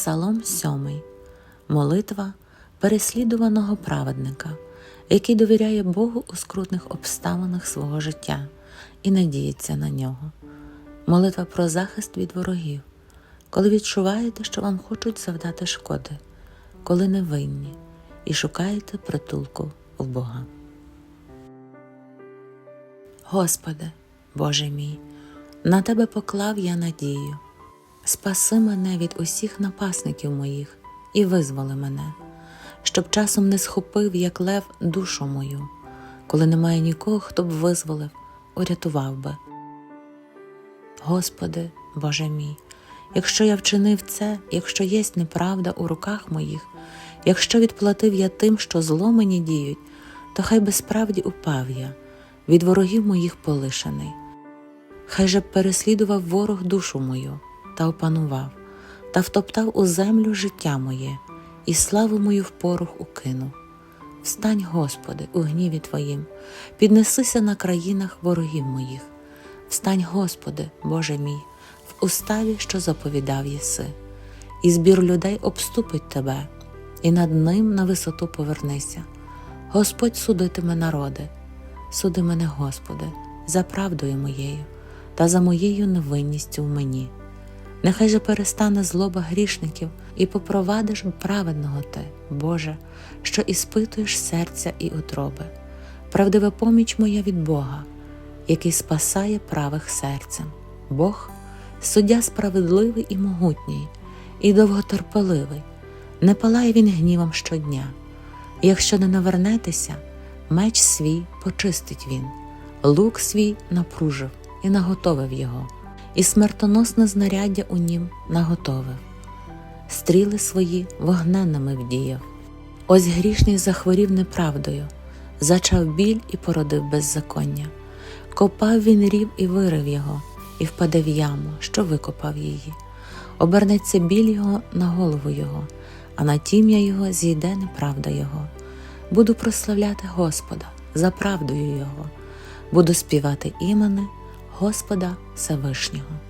Псалом 7. Молитва переслідуваного праведника, який довіряє Богу у скрутних обставинах свого життя і надіється на нього. Молитва про захист від ворогів, коли відчуваєте, що вам хочуть завдати шкоди, коли не винні, і шукаєте притулку в Бога. Господи, Боже мій, на Тебе поклав я надію. Спаси мене від усіх напасників моїх і визволи мене, щоб часом не схопив, як лев, душу мою, коли немає нікого, хто б визволив, урятував би. Господи, Боже мій, якщо я вчинив це, якщо єсть неправда у руках моїх, якщо відплатив я тим, що зло мені діють, то хай би справді упав я, від ворогів моїх полишений. Хай же переслідував ворог душу мою та опанував, та втоптав у землю життя моє, і славу мою в порох укинув. Встань, Господи, у гніві Твоїм, піднесися на країнах ворогів моїх. Встань, Господи, Боже мій, в уставі, що заповідав єси, і збір людей обступить Тебе, і над ним на висоту повернися. Господь судитиме народи, суди мене, Господи, за правдою моєю та за моєю невинністю в мені. Нехай же перестане злоба грішників і попровадиш праведного Ти, Боже, що іспитуєш серця і утроби. Правдива поміч моя від Бога, який спасає правих серцем. Бог суддя справедливий і могутній, і довготерпеливий, не палає він гнівом щодня. Якщо не навернетеся, меч свій почистить він, лук свій напружив і наготовив його і смертоносне знаряддя у нім наготовив, стріли свої вогненними вдіяв. Ось грішний захворів неправдою, зачав біль і породив беззаконня. Копав він рів і вирив його, і впаде в яму, що викопав її. Обернеться біль його на голову його, а на тім'я його зійде неправда його. Буду прославляти Господа за правдою Його, буду співати імени Господа Всевишнього.